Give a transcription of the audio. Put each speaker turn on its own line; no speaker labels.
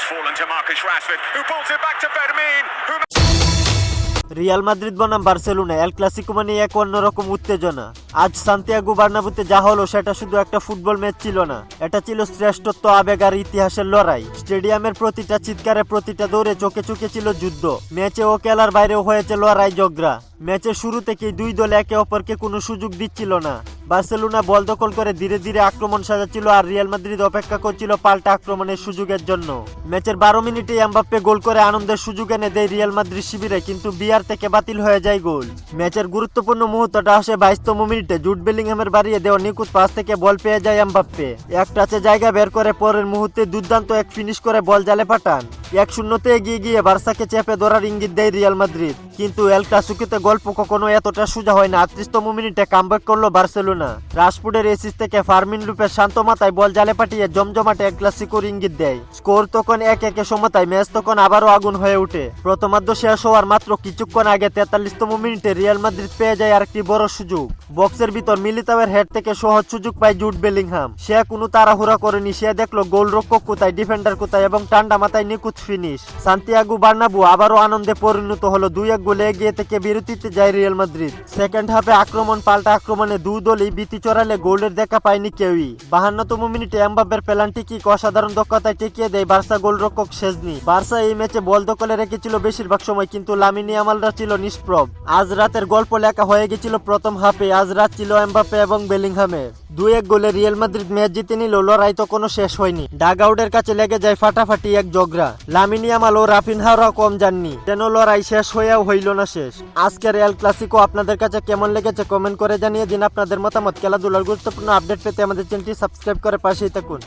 It's fallen to Marcus Rashford, who pulls it back to Fermin, who
Real Madrid বনাম Barcelona El Clasico মানে এক অন্যরকম উত্তেজনা। আজ সান্তিয়াগো বার্নাবুতে যা হলো সেটা শুধু একটা ফুটবল ম্যাচ ছিল না। এটা ছিল শ্রেষ্ঠত্ব আবেগ আর ইতিহাসের লড়াই। স্টেডিয়ামের প্রতিটা চিৎকারে প্রতিটা দৌড়ে চোখে চোখে ছিল যুদ্ধ। ম্যাচে ও খেলার বাইরেও হয়েছে লড়াই জগরা ম্যাচের শুরু থেকেই দুই দল একে অপরকে কোনো সুযোগ দিচ্ছিল না। বার্সেলোনা বল দখল করে ধীরে ধীরে আক্রমণ সাজাচ্ছিল আর রিয়াল মাদ্রিদ অপেক্ষা করছিল পাল্টা আক্রমণের সুযোগের জন্য। ম্যাচের বারো মিনিটে এমবাপ্পে গোল করে আনন্দের সুযোগ এনে দেয় রিয়াল মাদ্রিদ শিবিরে, কিন্তু বিয়ার থেকে বাতিল হয়ে যায় গোল। ম্যাচের গুরুত্বপূর্ণ মুহূর্তটা আসে বাইশতম মিনিটে, জুট বেলিংহামের বাড়িয়ে দেওয়া নিকুত পাস থেকে বল পেয়ে যায় এমবাপ্পে। এক টাচে জায়গা বের করে পরের মুহূর্তে দুর্দান্ত এক ফিনিশ করে বল জালে পাঠান। এক শূন্যতে এগিয়ে গিয়ে বার্সাকে চেপে ধরার ইঙ্গিত দেয় রিয়াল মাদ্রিদ। কিন্তু এল গল্প কখনো এতটা সোজা হয় না। আটত্রিশতম মিনিটে কামব্যাক করল বার্সেলোনা। রাশপুরের এসিস থেকে ফার্মিন রূপে শান্ত মাথায় বল জালে পাঠিয়ে জমজমাটে এক ক্লাসিকোর ইঙ্গিত দেয়। স্কোর তখন এক একে সমতায়, ম্যাচ তখন আবারও আগুন হয়ে ওঠে। প্রথমার্ধ শেষ হওয়ার মাত্র কিছুক্ষণ আগে তেতাল্লিশতম মিনিটে রিয়াল মাদ্রিদ পেয়ে যায় আরেকটি বড় সুযোগ। বক্সের ভিতর মিলিতাওয়ের হেড থেকে সহজ সুযোগ পায় জুট বেলিংহাম। সে কোনো তাড়াহুড়া করেনি, সে দেখল গোলরক্ষক কোথায় ডিফেন্ডার কোথায় এবং টান্ডা মাথায় নিকুত ফিনিশ সান্তিয়াগো বার্নাবু আবারও আনন্দে পরিণত হলো, দুই এক গোলে এগিয়ে থেকে বিরতিতে যায় রিয়াল মাদ্রিদ। সেকেন্ড হাফে আক্রমণ, পাল্টা আক্রমণে দু দলই বিতি চড়ালে গোলের দেখা পায়নি কেউই। বাহান্নতম মিনিটে এমবাবের পেলান্টি কিক অসাধারণ দক্ষতায় টিকিয়ে দেয় বার্সা গোলরক্ষক শেজনি। বার্সা এই ম্যাচে বল দখলে রেখেছিল বেশিরভাগ সময়, কিন্তু লামিনি আমালরা ছিল নিষ্প্রভ। আজ রাতের গল্প লেখা হয়ে গেছিল প্রথম হাফে রাত ছিল এমবাপে এবং বেলিংহামে। দুই এক গোলে রিয়েল মাদ্রিদ ম্যাচ জিতে নিল লড়াই তো কোনো শেষ হয়নি। ডাগ আউটের কাছে লেগে যায় ফাটাফাটি এক জগরা লামিনিয়াম আলো ও রাফিনহাওরা কম যাননি। যেন লড়াই শেষ হয়েও হইল না শেষ। আজকের রিয়াল ক্লাসিকো আপনাদের কাছে কেমন লেগেছে কমেন্ট করে জানিয়ে দিন। আপনাদের মতামত, খেলাধুলার গুরুত্বপূর্ণ আপডেট পেতে আমাদের চ্যানেলটি সাবস্ক্রাইব করে পাশেই থাকুন।